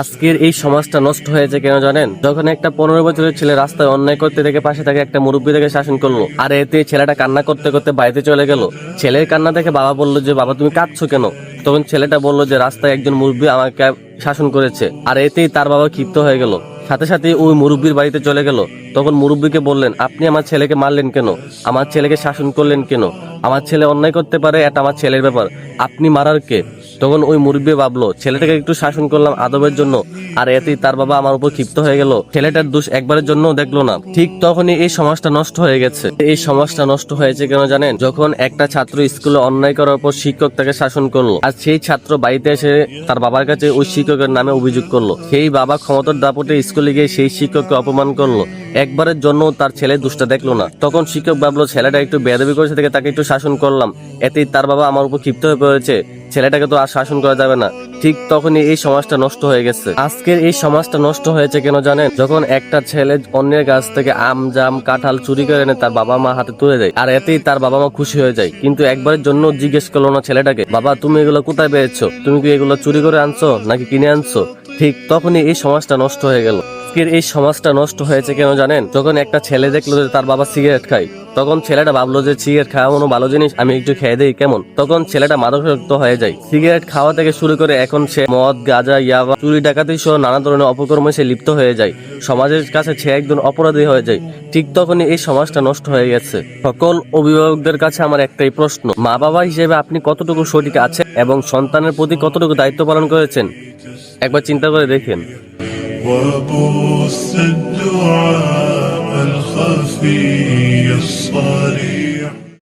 আজকের এই সমাজটা নষ্ট হয়েছে কেন জানেন? যখন একটা পনেরো বছরের ছেলে রাস্তায় অন্যায় করতে দেখে পাশে থাকে একটা মুরব্বী থেকে শাসন করল, আর এতে ছেলেটা কান্না করতে করতে বাড়িতে চলে গেল। ছেলের কান্না দেখে বাবা বলল যে, বাবা, তুমি কাঁদছো কেন? তখন ছেলেটা বলল যে, রাস্তায় একজন মুরব্বী আমাকে শাসন করেছে, আর এতেই তার বাবা ক্ষিপ্ত হয়ে গেল। সাথে সাথে ওই মুরব্বীর বাড়িতে চলে গেল। তখন মুরব্বীকে বললেন, আপনি আমার ছেলেকে মারলেন কেন? আমার ছেলেকে শাসন করলেন কেন? আমার ছেলে অন্যায় করতে পারে, এটা আমার ছেলের ব্যাপার। আপনি মারার কে? তখন ওই মুরব্বী ভাবলো, ছেলেটাকে একটু শাসন করলাম আদবের জন্য, আর এতেই তার বাবা আমার উপর ক্ষিপ্ত হয়ে গেল। ছেলেটার দোষ একবারের জন্য দেখল না। ঠিক তখনই এই সমাজটা নষ্ট হয়ে গেছে। এই সমাজটা নষ্ট হয়েছে কেন জানেন? যখন একটা ছাত্র স্কুলে অন্যায় করার পর শিক্ষক তাকে শাসন করল, আর সেই ছাত্র বাড়িতে এসে তার বাবার কাছে ওই শিক্ষকের নামে অভিযোগ করল। সেই বাবা ক্ষমতার দাপটে স্কুলে গিয়ে সেই শিক্ষককে অপমান করল। একবারের জন্য তার ছেলে দুষ্টা দেখল না। তখন শিক্ষক ভাবলো, ছেলেটা একটু বেদবি করেছে, তাকে একটু শাসন করলাম। এতেই তার বাবা আমার উপর ক্ষিপ্ত হয়ে পড়েছে। ছেলেটাকে তো শাসন করা যাবে না। ঠিক তখনই এই সমাজটা নষ্ট হয়ে গেছে। আজকের এই সমাজটা নষ্ট হয়েছে কেন জানেন? যখন একটা ছেলে অন্যের কাছ থেকে আম, জাম, কাঁঠাল চুরি করে এনে তার বাবা মা হাতে তুলে দেয়, আর এতেই তার বাবা মা খুশি হয়ে যায়। কিন্তু একবারের জন্য জিজ্ঞেস করল না ছেলেটাকে, বাবা, তুমি এগুলো কোথায় পেয়েছ? তুমি কি এগুলো চুরি করে আনছো নাকি কিনে আনছো? ঠিক তখনই এই সমাজটা নষ্ট হয়ে গেল। আজকের এই সমাজটা নষ্ট হয়েছে কেন জানেন? যখন একটা ছেলে দেখল যে তার বাবা সিগারেট খায়, তখন ছেলেটা ভাবলো যে সিগারেট খাওয়া কোনো ভালো জিনিস, আমি একটু খেয়ে দেই, কেমন? তখন ছেলেটা মাদকাসক্ত হয়ে যায়। সিগারেট খাওয়া থেকে শুরু করে এখন সে মদ, গাঁজা, ইয়াবা, চুরি, ডাকাতি সহ নানা ধরনের অপকর্মে সে লিপ্ত হয়ে যায়। সমাজের কাছে সে একজন অপরাধী হয়ে যায়। ঠিক তখনই এই সমাজটা নষ্ট হয়ে গেছে। সকল অভিভাবকদের কাছে আমার একটাই প্রশ্ন মা বাবা হিসেবে আপনি কতটুকু সঠিক আছেন এবং সন্তানের প্রতি কতটুকু দায়িত্ব পালন করেছেন? একবার চিন্তা করে দেখেন। وبث الدعاء الخفي الصريح